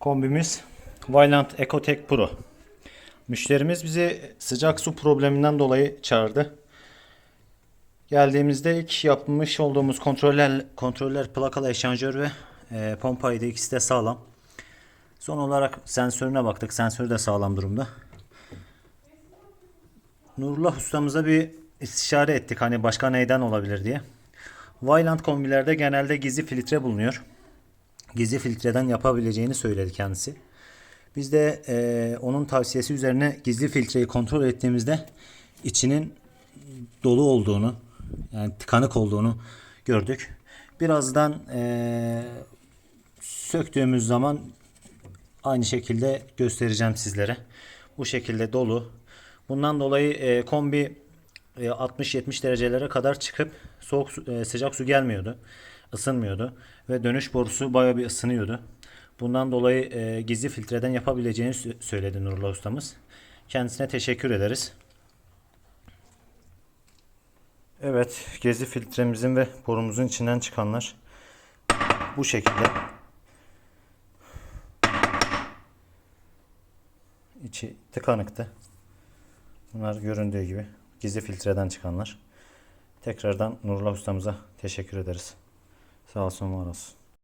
Kombimiz Vylant Ecotech Pro. Müşterimiz bizi sıcak su probleminden dolayı çağırdı. Geldiğimizde ilk yapmış olduğumuz kontroller kontroller plakalı eşanjör ve e, pompaydı. İkisi de sağlam. Son olarak sensörüne baktık. Sensörü de sağlam durumda. Nurullah ustamıza bir istişare ettik. Hani başka neyden olabilir diye. Vylant kombilerde genelde gizli filtre bulunuyor. Gizli filtreden yapabileceğini söyledi kendisi. Biz de e, onun tavsiyesi üzerine gizli filtreyi kontrol ettiğimizde içinin dolu olduğunu yani tıkanık olduğunu gördük. Birazdan e, söktüğümüz zaman aynı şekilde göstereceğim sizlere. Bu şekilde dolu. Bundan dolayı e, kombi e, 60-70 derecelere kadar çıkıp soğuk su- e, sıcak su gelmiyordu. Isınmıyordu ve dönüş borusu bayağı bir ısınıyordu. Bundan dolayı e, gizli filtreden yapabileceğini sö- söyledi Nurullah ustamız. Kendisine teşekkür ederiz. Evet, gizli filtremizin ve borumuzun içinden çıkanlar bu şekilde. İçi tıkanıktı. Bunlar göründüğü gibi gizli filtreden çıkanlar. Tekrardan Nurullah ustamıza teşekkür ederiz. Sağ olsun var olsun.